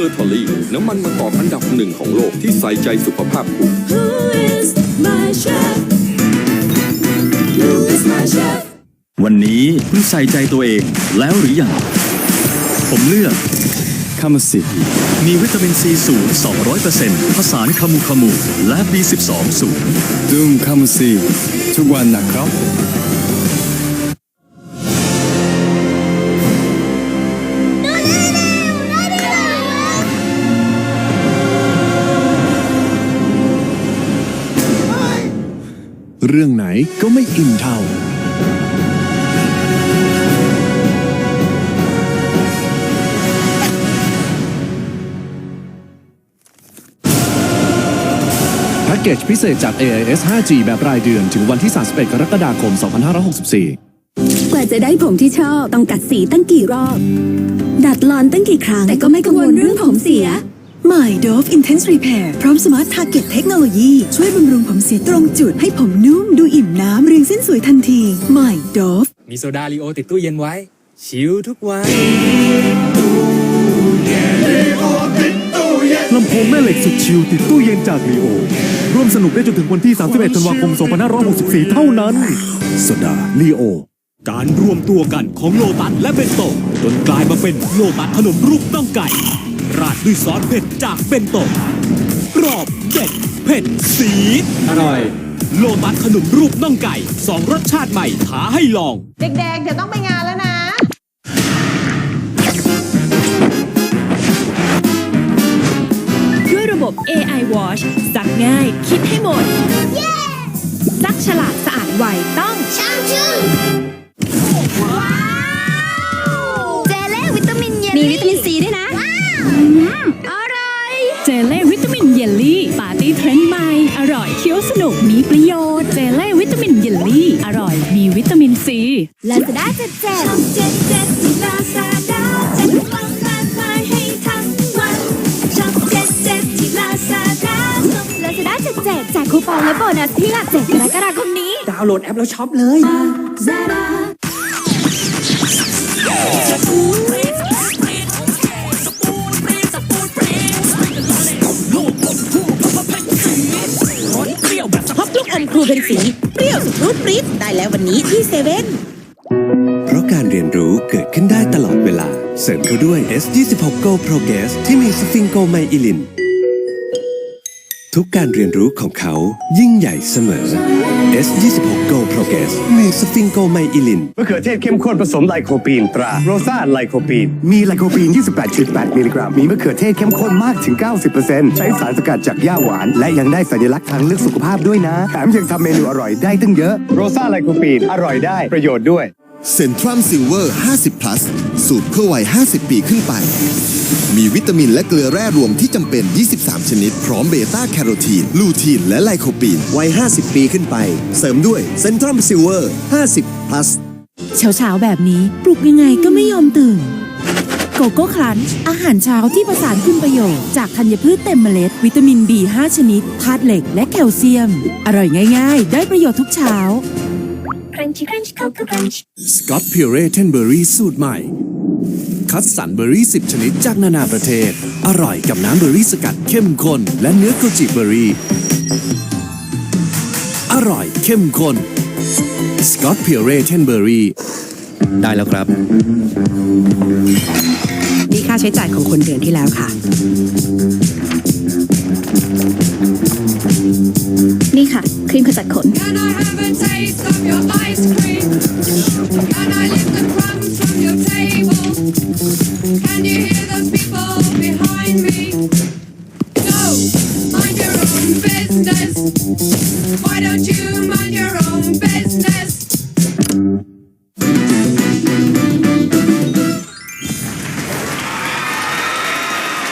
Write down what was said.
อร์ทอลี่น้ำมันมะกอกอันดับหนึ่งของโลกที่ใส่ใจสุขภาพคุณ Who is my chef? Who is my chef? วันนี้คุณใส่ใจตัวเองแล้วหรือยัง ผมเลือกคามาสิมีวิตามินซีสูง 200%ผสานคามูคามู และ B12 สูงดุมคามุซีทุกวันนะครับ เรื่องไหนก็ไม่อินเท่า แพ็กเกจพิเศษจาก AIS 5G แบบรายเดือนถึงวันที่ 31 กรกฎาคม 2564 กว่าจะได้ผมที่ชอบ ต้องกัดสีตั้งกี่รอบ ดัดลอนตั้งกี่ครั้ง แต่ก็ไม่กังวลเรื่องผมเสีย ใหม่ Dove Intense Repair พร้อม Smart Target เทคโนโลยีช่วยบำรุงผมเสียตรงจุด ให้ผมนุ่มดูอิ่มน้ำเรียงเส้นสวยทันทีใหม่ Dove มีโซดาลีโอติดตู้เย็นไว้ ชิลทุกวันลำโพงแม่เหล็กสุดชิลติดตู้เย็นจากลีโอ ร่วมสนุกได้จนถึงวันที่ 31 ธันวาคม 2564 เท่านั้นสดาลีโอ การรวมตัวกันของโลตัสและเบนโตจนกลายมาเป็นโลตัสขนมรูปน่องไก่ ราดด้วยซอสเผ็ดจากเบนโตกรอบเด็ดเผ็ดสีดอร่อย โลตัสขนมรูปน่องไก่สองรสชาติใหม่ท้าให้ลอง เด็กๆ เดี๋ยวต้องไปงานแล้วนะ ด้วยระบบ AI Wash ซักง่าย คิดให้หมด ซักฉลาดสะอาดไวต้องช่างชื่อ เจเล่วิตามินเย็นมีวิตามินซีด้วยนะอร่อย เจเล่วิตามินเยลลี่ปาร์ตี้เทรนด์ใหม่ อร่อยเคี้ยวสนุกมีประโยชน์เจเล่วิตามินเยลลี่ อร่อยมีวิตามินซี ลาซาด้าเจ็ดเจ็ดเจ็ดเจ็ดที่ลาซาด้าเจ็ดวันมากมายให้ทั้งวันช็อปเจ็ดเจ็ดที่ลาซาด้าลาซาด้าเจ็ดเจ็ดแจกคูปองและโบนัสที่หลักเจ็ดกรกฎาคมนี้ ดาวน์โหลดแอปแล้วช็อปเลย รูเป็นสีเปรี้ยวสุดรูดปรี๊ดได้แล้ววันนี้ที่เซเว่นเพราะการเรียนรู้เกิดขึ้นได้ตลอดเวลา เสริมเข้าด้วย S26 Go Progress ที่มีสฟิงโกไมอิลิน ทุกการเรียนรู้ของเขายิ่งใหญ่เสมอ S26 Go Progress มีสฟิงโกไมอิลินมะเขือเทศเข้มข้นผสมไลโคปีนตราโรซาไลโคปีน มีไลโคปีน 28.8 มิลลิกรัม มีมะเขือเทศเข้มข้นมากถึง 90%ใช้สารสกัดจากหญ้าหวาน และยังได้สัญลักษณ์ทางเลือกสุขภาพด้วยนะ แถมยังทำเมนูอร่อยได้ตั้งเยอะ โรซาไลโคปีน อร่อยได้ประโยชน์ด้วย เซนทรัมซิลเวอร์ 50 plus สูตรเพื่อวัย 50 ปีขึ้นไป มีวิตามินและเกลือแร่รวมที่จำเป็น 23 ชนิด พร้อมเบต้าแคโรทีน ลูทีน และไลโคปีน วัย 50 ปีขึ้นไป เสริมด้วยเซนทรัมซิลเวอร์ 50 plus เช้าเช้าๆแบบนี้ ปลุกยังไงก็ไม่ยอมตื่นโกโก้ครันช์อาหารเช้าที่ประสานคุณประโยชน์จากธัญพืชเต็มเมล็ด วิตามิน B5 ชนิดธาตุเหล็กและแคลเซียม อร่อยง่าย ๆ ได้ประโยชน์ทุกเช้า Crunchy Crunch Cocoa Crunch สกอตพิเรเทนเบอรี่สูตรใหม่ คัดสรรเบอรี่ 10 ชนิดจากนานาประเทศ อร่อยกับน้ำเบอรี่สกัดเข้มข้น และเนื้อโกจิเบอรี่ อร่อยเข้มข้นสกอตพิเรเทนเบอรี่ได้แล้วครับ นี่ค่าใช้จ่ายของคนเดือนที่แล้วค่ะ นี่ค่ะ ครีมขจัดขน